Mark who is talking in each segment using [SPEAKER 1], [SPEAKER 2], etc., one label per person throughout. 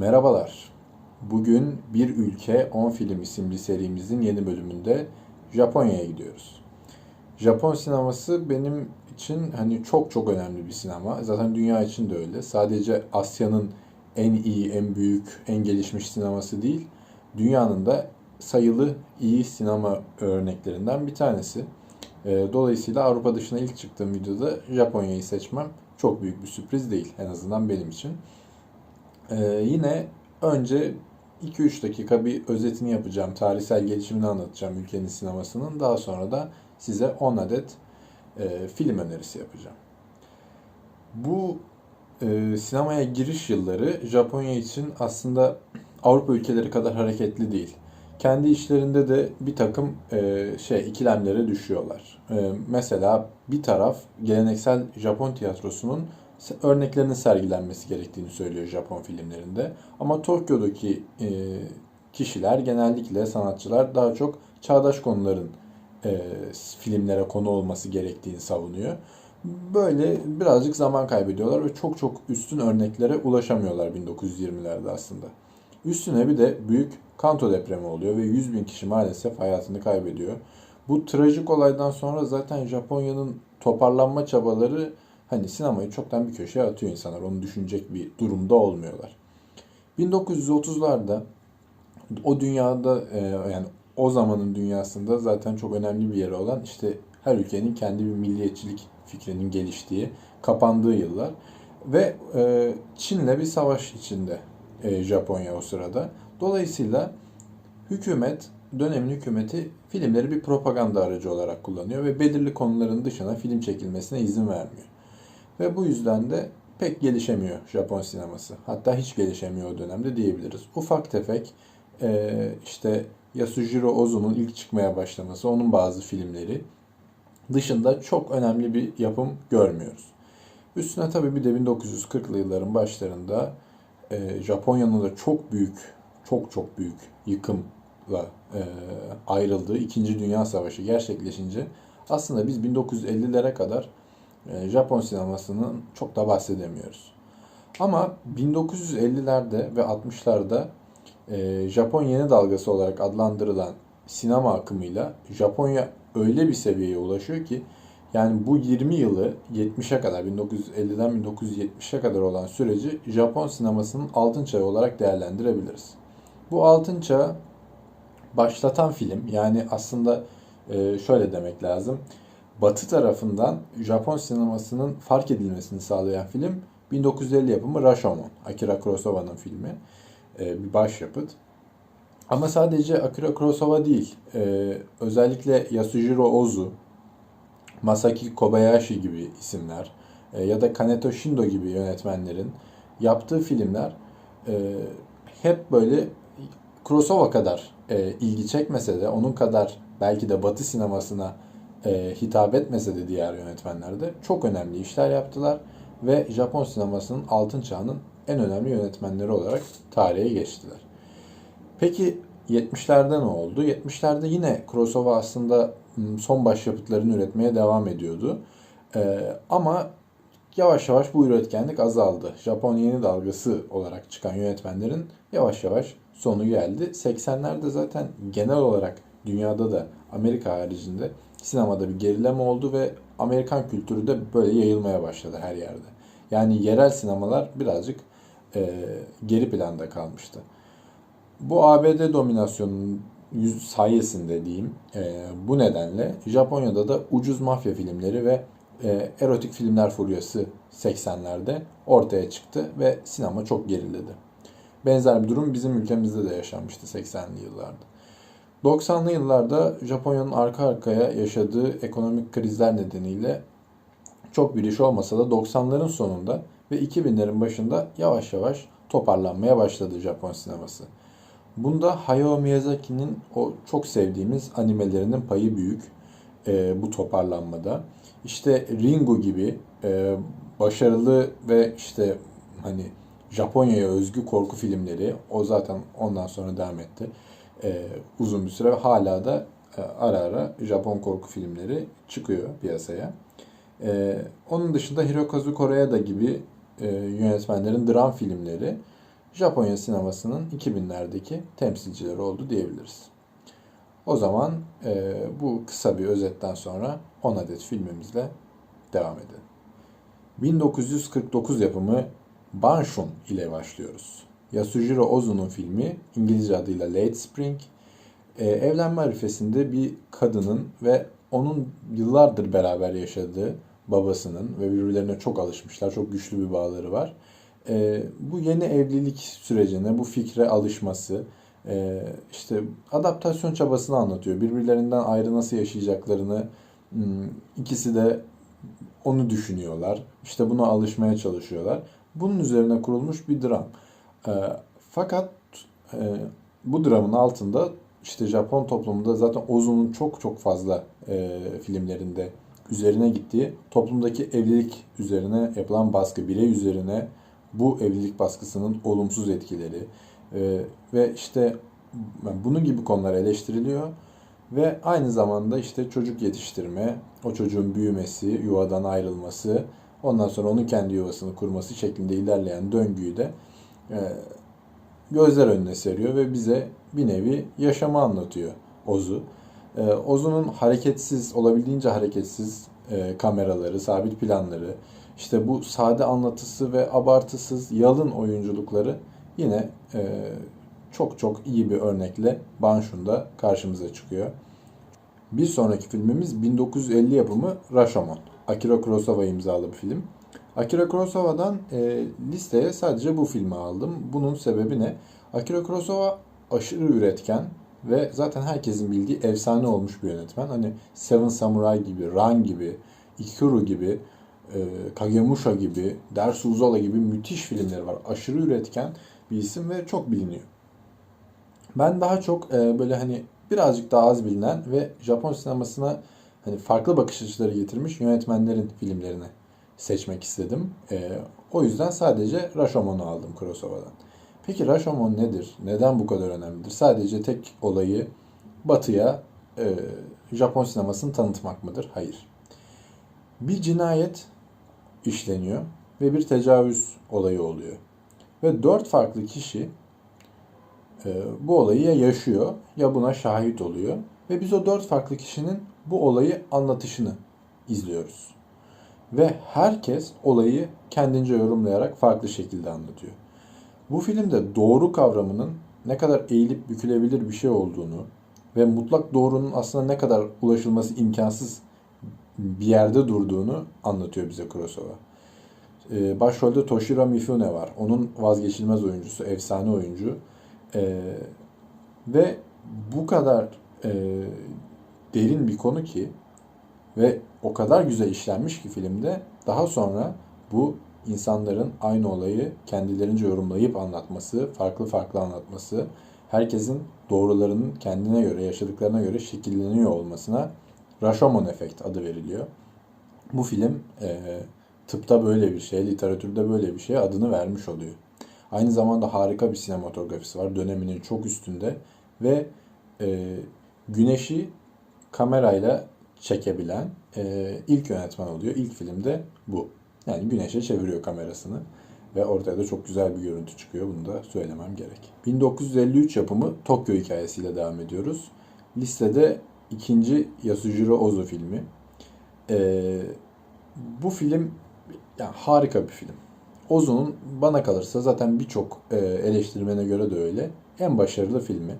[SPEAKER 1] Merhabalar. Bugün Bir Ülke 10 Film isimli serimizin yeni bölümünde Japonya'ya gidiyoruz. Japon sineması benim için hani çok çok önemli bir sinema. Zaten dünya için de öyle. Sadece Asya'nın en iyi, en büyük, en gelişmiş sineması değil, dünyanın da sayılı iyi sinema örneklerinden bir tanesi. Ee, Dolayısıyla Avrupa dışına ilk çıktığım videoda Japonya'yı seçmem çok büyük bir sürpriz değil. En azından benim için. Ee, yine önce 2-3 dakika bir özetini yapacağım. Tarihsel gelişimini anlatacağım ülkenin sinemasının. Daha sonra da size 10 adet e, film önerisi yapacağım. Bu e, sinemaya giriş yılları Japonya için aslında Avrupa ülkeleri kadar hareketli değil. Kendi işlerinde de bir takım e, şey ikilemlere düşüyorlar. E, mesela bir taraf geleneksel Japon tiyatrosunun örneklerinin sergilenmesi gerektiğini söylüyor Japon filmlerinde. Ama Tokyo'daki e, kişiler genellikle sanatçılar daha çok çağdaş konuların e, filmlere konu olması gerektiğini savunuyor. Böyle birazcık zaman kaybediyorlar ve çok çok üstün örneklere ulaşamıyorlar 1920'lerde aslında. Üstüne bir de büyük Kanto depremi oluyor ve 100 bin kişi maalesef hayatını kaybediyor. Bu trajik olaydan sonra zaten Japonya'nın toparlanma çabaları hani sinemayı çoktan bir köşeye atıyor insanlar. Onu düşünecek bir durumda olmuyorlar. 1930'larda o dünyada e, yani o zamanın dünyasında zaten çok önemli bir yeri olan işte her ülkenin kendi bir milliyetçilik fikrinin geliştiği, kapandığı yıllar. Ve e, Çin'le bir savaş içinde e, Japonya o sırada. Dolayısıyla hükümet, dönemin hükümeti filmleri bir propaganda aracı olarak kullanıyor ve belirli konuların dışına film çekilmesine izin vermiyor. Ve bu yüzden de pek gelişemiyor Japon sineması. Hatta hiç gelişemiyor o dönemde diyebiliriz. Ufak tefek e, işte Yasujiro Ozu'nun ilk çıkmaya başlaması, onun bazı filmleri dışında çok önemli bir yapım görmüyoruz. Üstüne tabii bir de 1940'lı yılların başlarında e, Japonya'nın da çok büyük, çok çok büyük yıkımla e, ayrıldığı İkinci Dünya Savaşı gerçekleşince aslında biz 1950'lere kadar Japon sinemasının çok da bahsedemiyoruz. Ama 1950'lerde ve 60'larda e, Japon yeni dalgası olarak adlandırılan sinema akımıyla Japonya öyle bir seviyeye ulaşıyor ki yani bu 20 yılı 70'e kadar 1950'den 1970'e kadar olan süreci Japon sinemasının altın çağı olarak değerlendirebiliriz. Bu altın çağı başlatan film yani aslında e, şöyle demek lazım. Batı tarafından Japon sinemasının fark edilmesini sağlayan film 1950 yapımı Rashomon. Akira Kurosawa'nın filmi. E, bir başyapıt. Ama sadece Akira Kurosawa değil. E, özellikle Yasujiro Ozu, Masaki Kobayashi gibi isimler e, ya da Kaneto Shindo gibi yönetmenlerin yaptığı filmler e, hep böyle Kurosawa kadar e, ilgi çekmese de onun kadar belki de Batı sinemasına e, hitap etmese de diğer yönetmenler de çok önemli işler yaptılar ve Japon sinemasının altın çağının en önemli yönetmenleri olarak tarihe geçtiler. Peki 70'lerde ne oldu? 70'lerde yine Kurosawa aslında son başyapıtlarını üretmeye devam ediyordu. Ee, ama yavaş yavaş bu üretkenlik azaldı. Japon yeni dalgası olarak çıkan yönetmenlerin yavaş yavaş sonu geldi. 80'lerde zaten genel olarak dünyada da Amerika haricinde sinemada bir gerileme oldu ve Amerikan kültürü de böyle yayılmaya başladı her yerde. Yani yerel sinemalar birazcık e, geri planda kalmıştı. Bu ABD dominasyonunun sayesinde diyeyim e, bu nedenle Japonya'da da ucuz mafya filmleri ve e, erotik filmler furyası 80'lerde ortaya çıktı ve sinema çok geriledi. Benzer bir durum bizim ülkemizde de yaşanmıştı 80'li yıllarda. 90'lı yıllarda Japonya'nın arka arkaya yaşadığı ekonomik krizler nedeniyle çok bir iş olmasa da 90'ların sonunda ve 2000'lerin başında yavaş yavaş toparlanmaya başladı Japon sineması. Bunda Hayao Miyazaki'nin o çok sevdiğimiz animelerinin payı büyük e, bu toparlanmada. İşte Ringu gibi e, başarılı ve işte hani Japonya'ya özgü korku filmleri o zaten ondan sonra devam etti. E, uzun bir süre hala da e, ara ara Japon korku filmleri çıkıyor piyasaya. E, onun dışında Hirokazu Koreeda gibi e, yönetmenlerin dram filmleri Japonya sinemasının 2000'lerdeki temsilcileri oldu diyebiliriz. O zaman e, bu kısa bir özetten sonra 10 adet filmimizle devam edelim. 1949 yapımı Banshun ile başlıyoruz. Yasujiro Ozu'nun filmi İngilizce adıyla Late Spring. E, evlenme arifesinde bir kadının ve onun yıllardır beraber yaşadığı babasının ve birbirlerine çok alışmışlar. Çok güçlü bir bağları var. E, bu yeni evlilik sürecine, bu fikre alışması, e, işte adaptasyon çabasını anlatıyor. Birbirlerinden ayrı nasıl yaşayacaklarını hmm, ikisi de onu düşünüyorlar. İşte buna alışmaya çalışıyorlar. Bunun üzerine kurulmuş bir dram. E, fakat e, bu dramın altında işte Japon toplumunda zaten Ozu'nun çok çok fazla e, filmlerinde üzerine gittiği toplumdaki evlilik üzerine yapılan baskı, birey üzerine bu evlilik baskısının olumsuz etkileri e, ve işte bunun gibi konular eleştiriliyor ve aynı zamanda işte çocuk yetiştirme, o çocuğun büyümesi, yuvadan ayrılması, ondan sonra onun kendi yuvasını kurması şeklinde ilerleyen döngüyü de gözler önüne seriyor ve bize bir nevi yaşamı anlatıyor Ozu. E, Ozu'nun hareketsiz, olabildiğince hareketsiz e, kameraları, sabit planları, işte bu sade anlatısı ve abartısız yalın oyunculukları yine e, çok çok iyi bir örnekle Banshun'da karşımıza çıkıyor. Bir sonraki filmimiz 1950 yapımı Rashomon. Akira Kurosawa imzalı bir film. Akira Kurosawa'dan e, listeye sadece bu filmi aldım. Bunun sebebi ne? Akira Kurosawa aşırı üretken ve zaten herkesin bildiği efsane olmuş bir yönetmen. Hani Seven Samurai gibi, Ran gibi, Ikiru gibi, e, Kagemusha gibi, Dersu Uzala gibi müthiş filmleri var. Aşırı üretken bir isim ve çok biliniyor. Ben daha çok e, böyle hani birazcık daha az bilinen ve Japon sinemasına hani farklı bakış açıları getirmiş yönetmenlerin filmlerini seçmek istedim. E, o yüzden sadece Rashomon'u aldım Kurosawa'dan. Peki Rashomon nedir? Neden bu kadar önemlidir? Sadece tek olayı Batı'ya e, Japon sinemasını tanıtmak mıdır? Hayır. Bir cinayet işleniyor ve bir tecavüz olayı oluyor. Ve dört farklı kişi e, bu olayı ya yaşıyor ya buna şahit oluyor. Ve biz o dört farklı kişinin bu olayı anlatışını izliyoruz. Ve herkes olayı kendince yorumlayarak farklı şekilde anlatıyor. Bu filmde doğru kavramının ne kadar eğilip bükülebilir bir şey olduğunu ve mutlak doğrunun aslında ne kadar ulaşılması imkansız bir yerde durduğunu anlatıyor bize Kurosawa. Ee, başrolde Toshiro Mifune var. Onun vazgeçilmez oyuncusu, efsane oyuncu. Ee, ve bu kadar e, derin bir konu ki ve o kadar güzel işlenmiş ki filmde daha sonra bu insanların aynı olayı kendilerince yorumlayıp anlatması, farklı farklı anlatması, herkesin doğrularının kendine göre, yaşadıklarına göre şekilleniyor olmasına Rashomon efekt adı veriliyor. Bu film e, tıpta böyle bir şey, literatürde böyle bir şey adını vermiş oluyor. Aynı zamanda harika bir sinematografisi var. Döneminin çok üstünde ve e, güneşi kamerayla çekebilen e, ilk yönetmen oluyor. İlk filmde bu. Yani güneşe çeviriyor kamerasını ve ortaya da çok güzel bir görüntü çıkıyor. Bunu da söylemem gerek. 1953 yapımı Tokyo hikayesiyle devam ediyoruz. Listede ikinci Yasujiro Ozu filmi. Ee, bu film yani harika bir film. Ozu'nun bana kalırsa zaten birçok e, eleştirmene göre de öyle. En başarılı filmi.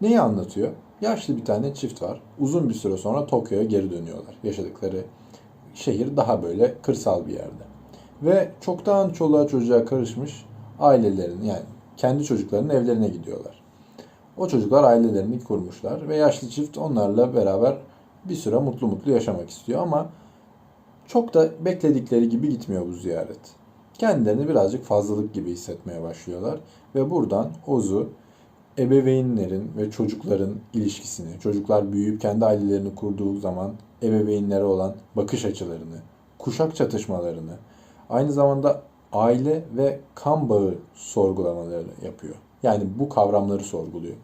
[SPEAKER 1] Neyi anlatıyor? Yaşlı bir tane çift var. Uzun bir süre sonra Tokyo'ya geri dönüyorlar. Yaşadıkları şehir daha böyle kırsal bir yerde. Ve çoktan çoluğa çocuğa karışmış ailelerin yani kendi çocuklarının evlerine gidiyorlar. O çocuklar ailelerini kurmuşlar ve yaşlı çift onlarla beraber bir süre mutlu mutlu yaşamak istiyor ama çok da bekledikleri gibi gitmiyor bu ziyaret. Kendilerini birazcık fazlalık gibi hissetmeye başlıyorlar ve buradan Ozu ebeveynlerin ve çocukların ilişkisini, çocuklar büyüyüp kendi ailelerini kurduğu zaman ebeveynlere olan bakış açılarını, kuşak çatışmalarını, aynı zamanda aile ve kan bağı sorgulamaları yapıyor. Yani bu kavramları sorguluyor.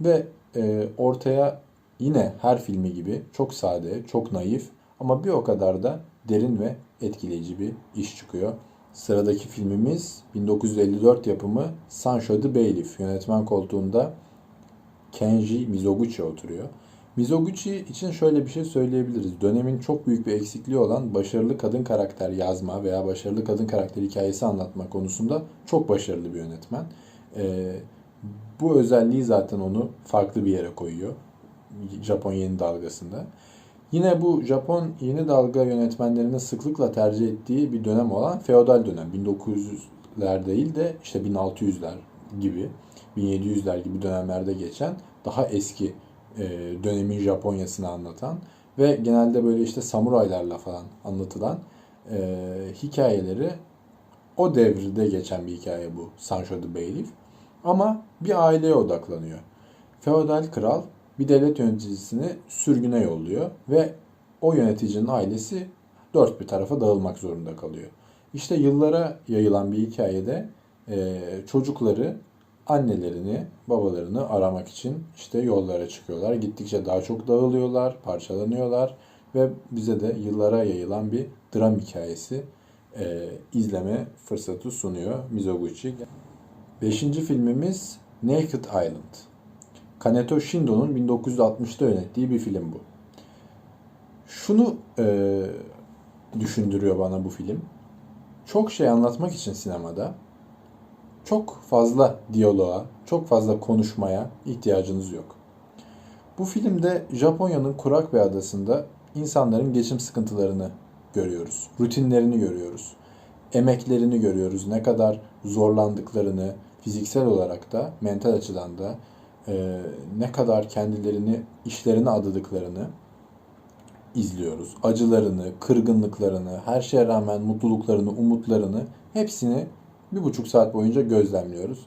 [SPEAKER 1] Ve e, ortaya yine her filmi gibi çok sade, çok naif ama bir o kadar da derin ve etkileyici bir iş çıkıyor. Sıradaki filmimiz 1954 yapımı Sancho the Bailiff. Yönetmen koltuğunda Kenji Mizoguchi oturuyor. Mizoguchi için şöyle bir şey söyleyebiliriz. Dönemin çok büyük bir eksikliği olan başarılı kadın karakter yazma veya başarılı kadın karakter hikayesi anlatma konusunda çok başarılı bir yönetmen. Ee, bu özelliği zaten onu farklı bir yere koyuyor. Japon yeni dalgasında. Yine bu Japon yeni dalga yönetmenlerinin sıklıkla tercih ettiği bir dönem olan feodal dönem. 1900'ler değil de işte 1600'ler gibi, 1700'ler gibi dönemlerde geçen daha eski e, dönemin Japonya'sını anlatan ve genelde böyle işte samuraylarla falan anlatılan e, hikayeleri o devirde geçen bir hikaye bu Sancho the Bailiff. Ama bir aileye odaklanıyor. Feodal kral bir devlet yöneticisini sürgüne yolluyor ve o yöneticinin ailesi dört bir tarafa dağılmak zorunda kalıyor. İşte yıllara yayılan bir hikayede e, çocukları annelerini, babalarını aramak için işte yollara çıkıyorlar. Gittikçe daha çok dağılıyorlar, parçalanıyorlar ve bize de yıllara yayılan bir dram hikayesi e, izleme fırsatı sunuyor Mizoguchi. Beşinci filmimiz Naked Island. Kaneto Shindo'nun 1960'ta yönettiği bir film bu. Şunu e, düşündürüyor bana bu film. Çok şey anlatmak için sinemada çok fazla diyaloğa, çok fazla konuşmaya ihtiyacınız yok. Bu filmde Japonya'nın kurak bir adasında insanların geçim sıkıntılarını görüyoruz. Rutinlerini görüyoruz. Emeklerini görüyoruz. Ne kadar zorlandıklarını fiziksel olarak da mental açıdan da e, ne kadar kendilerini işlerine adadıklarını izliyoruz. Acılarını, kırgınlıklarını, her şeye rağmen mutluluklarını, umutlarını hepsini bir buçuk saat boyunca gözlemliyoruz.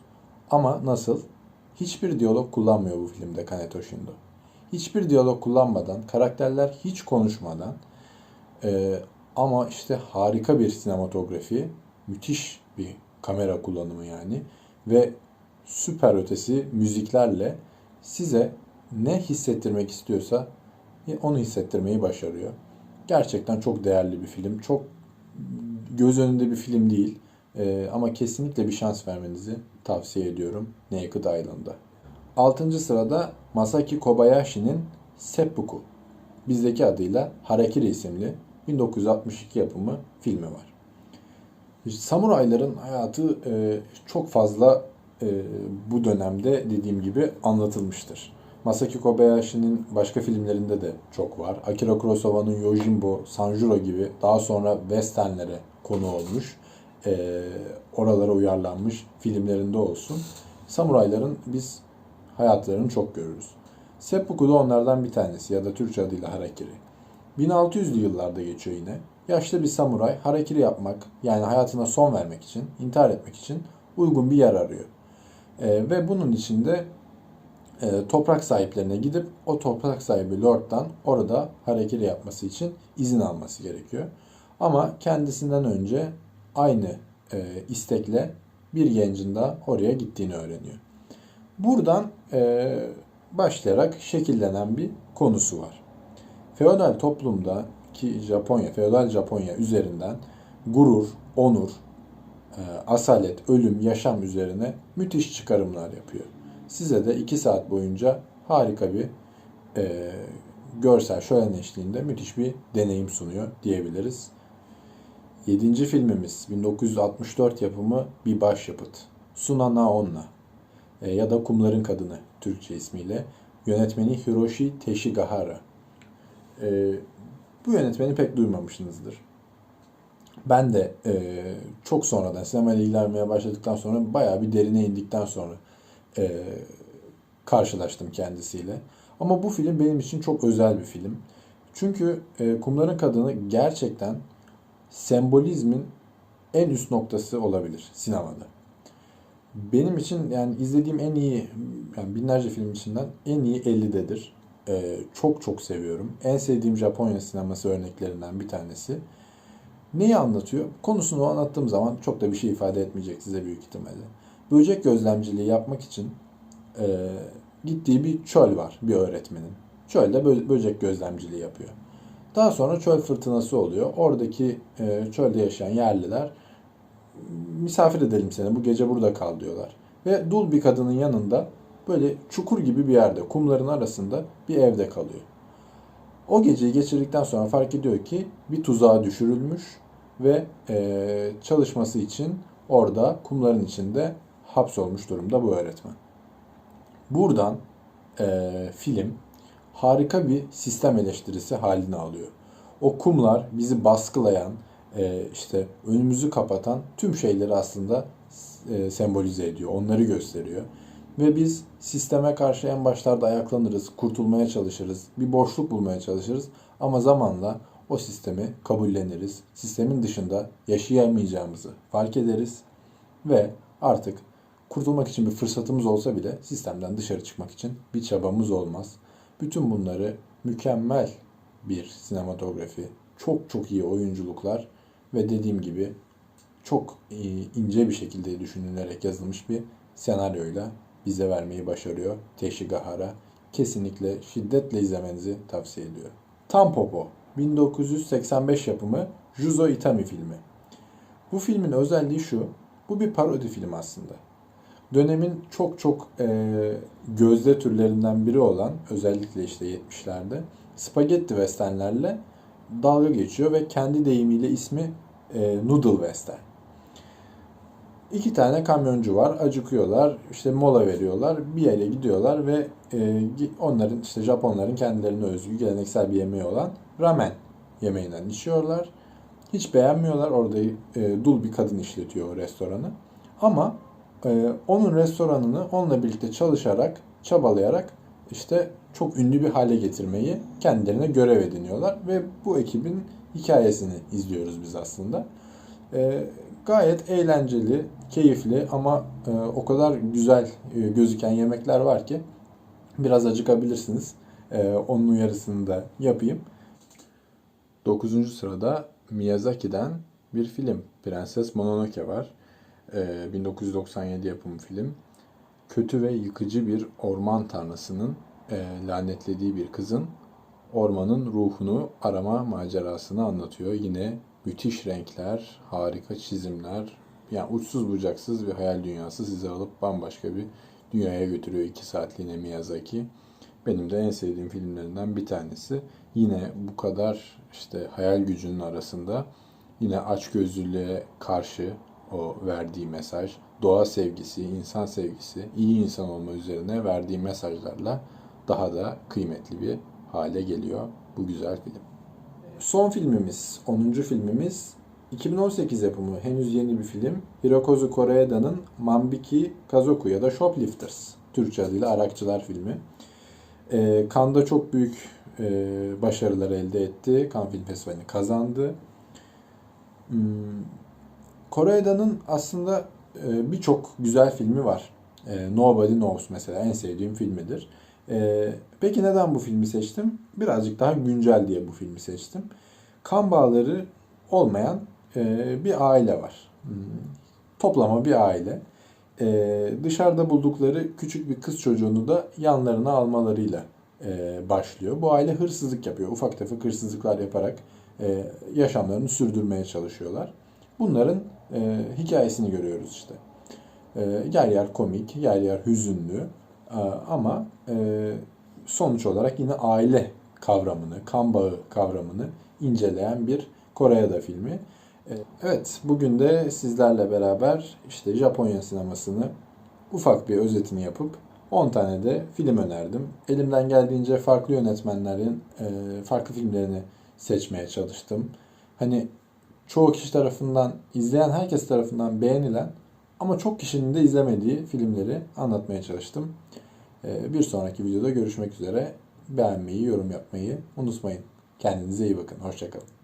[SPEAKER 1] Ama nasıl? Hiçbir diyalog kullanmıyor bu filmde Kaneto Shindo. Hiçbir diyalog kullanmadan, karakterler hiç konuşmadan e, ama işte harika bir sinematografi, müthiş bir kamera kullanımı yani ve süper ötesi müziklerle size ne hissettirmek istiyorsa onu hissettirmeyi başarıyor. Gerçekten çok değerli bir film. Çok göz önünde bir film değil. Ee, ama kesinlikle bir şans vermenizi tavsiye ediyorum Naked Island'a. Altıncı sırada Masaki Kobayashi'nin Seppuku. Bizdeki adıyla Harakiri isimli 1962 yapımı filmi var. Samurayların hayatı e, çok fazla e, bu dönemde dediğim gibi anlatılmıştır. Masaki Kobayashi'nin başka filmlerinde de çok var. Akira Kurosawa'nın Yojimbo, Sanjuro gibi daha sonra westernlere konu olmuş, e, oralara uyarlanmış filmlerinde olsun. Samurayların biz hayatlarını çok görürüz. Seppuku da onlardan bir tanesi ya da Türkçe adıyla Harakiri. 1600'lü yıllarda geçiyor yine. Yaşlı bir samuray harakiri yapmak yani hayatına son vermek için, intihar etmek için uygun bir yer arıyor. E, ve bunun için de e, toprak sahiplerine gidip o toprak sahibi Lord'dan orada hareketi yapması için izin alması gerekiyor. Ama kendisinden önce aynı e, istekle bir gencin de oraya gittiğini öğreniyor. Buradan e, başlayarak şekillenen bir konusu var. Feodal toplumda ki Japonya, feodal Japonya üzerinden gurur, onur, asalet, ölüm, yaşam üzerine müthiş çıkarımlar yapıyor. Size de 2 saat boyunca harika bir e, görsel şölen eşliğinde müthiş bir deneyim sunuyor diyebiliriz. Yedinci filmimiz 1964 yapımı bir başyapıt. Sunana Onna e, ya da Kumların Kadını Türkçe ismiyle. Yönetmeni Hiroshi Teshigahara. E, bu yönetmeni pek duymamışsınızdır. Ben de e, çok sonradan sinemayla ilgilenmeye başladıktan sonra bayağı bir derine indikten sonra e, karşılaştım kendisiyle. Ama bu film benim için çok özel bir film. Çünkü e, Kumların Kadını gerçekten sembolizmin en üst noktası olabilir sinemada. Benim için yani izlediğim en iyi yani binlerce film içinden en iyi 50'dedir. Ee, çok çok seviyorum. En sevdiğim Japonya sineması örneklerinden bir tanesi. Neyi anlatıyor? Konusunu anlattığım zaman çok da bir şey ifade etmeyecek size büyük ihtimalle. Böcek gözlemciliği yapmak için e, gittiği bir çöl var bir öğretmenin. Çölde bö- böcek gözlemciliği yapıyor. Daha sonra çöl fırtınası oluyor. Oradaki e, çölde yaşayan yerliler misafir edelim seni bu gece burada kal diyorlar. Ve dul bir kadının yanında böyle çukur gibi bir yerde kumların arasında bir evde kalıyor. O geceyi geçirdikten sonra fark ediyor ki bir tuzağa düşürülmüş ve e, çalışması için orada kumların içinde hapsolmuş durumda bu öğretmen. Buradan e, film harika bir sistem eleştirisi halini alıyor. O kumlar bizi baskılayan, e, işte önümüzü kapatan tüm şeyleri aslında e, sembolize ediyor, onları gösteriyor. Ve biz sisteme karşı en başlarda ayaklanırız, kurtulmaya çalışırız, bir boşluk bulmaya çalışırız. Ama zamanla o sistemi kabulleniriz. Sistemin dışında yaşayamayacağımızı fark ederiz ve artık kurtulmak için bir fırsatımız olsa bile sistemden dışarı çıkmak için bir çabamız olmaz. Bütün bunları mükemmel bir sinematografi, çok çok iyi oyunculuklar ve dediğim gibi çok ince bir şekilde düşünülerek yazılmış bir senaryoyla bize vermeyi başarıyor Teşigahara. Kesinlikle şiddetle izlemenizi tavsiye ediyorum. Tampopo 1985 yapımı Juzo Itami filmi. Bu filmin özelliği şu. Bu bir parodi film aslında. Dönemin çok çok e, gözde türlerinden biri olan özellikle işte 70'lerde spagetti westernlerle dalga geçiyor ve kendi deyimiyle ismi e, Noodle Western. İki tane kamyoncu var. Acıkıyorlar. işte mola veriyorlar. Bir yere gidiyorlar ve e, onların işte Japonların kendilerine özgü geleneksel bir yemeği olan ramen yemeğinden içiyorlar. Hiç beğenmiyorlar. Orada e, dul bir kadın işletiyor o restoranı. Ama e, onun restoranını onunla birlikte çalışarak, çabalayarak işte çok ünlü bir hale getirmeyi kendilerine görev ediniyorlar ve bu ekibin hikayesini izliyoruz biz aslında. E, gayet eğlenceli, keyifli ama e, o kadar güzel e, gözüken yemekler var ki biraz acıkabilirsiniz. E, onun uyarısını da yapayım. 9. sırada Miyazaki'den bir film Prenses Mononoke var. E, 1997 yapımı film. Kötü ve yıkıcı bir orman tanrısının e, lanetlediği bir kızın ormanın ruhunu arama macerasını anlatıyor. Yine müthiş renkler, harika çizimler, yani uçsuz bucaksız bir hayal dünyası sizi alıp bambaşka bir dünyaya götürüyor iki saatliğine Miyazaki. Benim de en sevdiğim filmlerinden bir tanesi. Yine bu kadar işte hayal gücünün arasında yine açgözlülüğe karşı o verdiği mesaj, doğa sevgisi, insan sevgisi, iyi insan olma üzerine verdiği mesajlarla daha da kıymetli bir hale geliyor bu güzel film. Son filmimiz, 10. filmimiz 2018 yapımı henüz yeni bir film. Hirokazu Koreeda'nın Mambiki Kazoku ya da Shoplifters Türkçe adıyla Arakçılar filmi. E, Cannes'da çok büyük e, başarılar elde etti. Cannes Film Festivali'ni kazandı. Hmm, Koreeda'nın aslında e, birçok güzel filmi var. E, Nobody Knows mesela en sevdiğim filmidir. E, peki neden bu filmi seçtim? Birazcık daha güncel diye bu filmi seçtim. Kan bağları olmayan e, bir aile var. Hmm, toplama bir aile. E, dışarıda buldukları küçük bir kız çocuğunu da yanlarına almalarıyla e, başlıyor. Bu aile hırsızlık yapıyor. Ufak tefek hırsızlıklar yaparak e, yaşamlarını sürdürmeye çalışıyorlar. Bunların e, hikayesini görüyoruz işte. E, yer yer komik, yer yer hüzünlü e, ama e, sonuç olarak yine aile kavramını, kan bağı kavramını inceleyen bir Kore'de filmi. Evet, bugün de sizlerle beraber işte Japonya sinemasını ufak bir özetini yapıp 10 tane de film önerdim. Elimden geldiğince farklı yönetmenlerin e, farklı filmlerini seçmeye çalıştım. Hani çoğu kişi tarafından, izleyen herkes tarafından beğenilen ama çok kişinin de izlemediği filmleri anlatmaya çalıştım. E, bir sonraki videoda görüşmek üzere. Beğenmeyi, yorum yapmayı unutmayın. Kendinize iyi bakın. Hoşçakalın.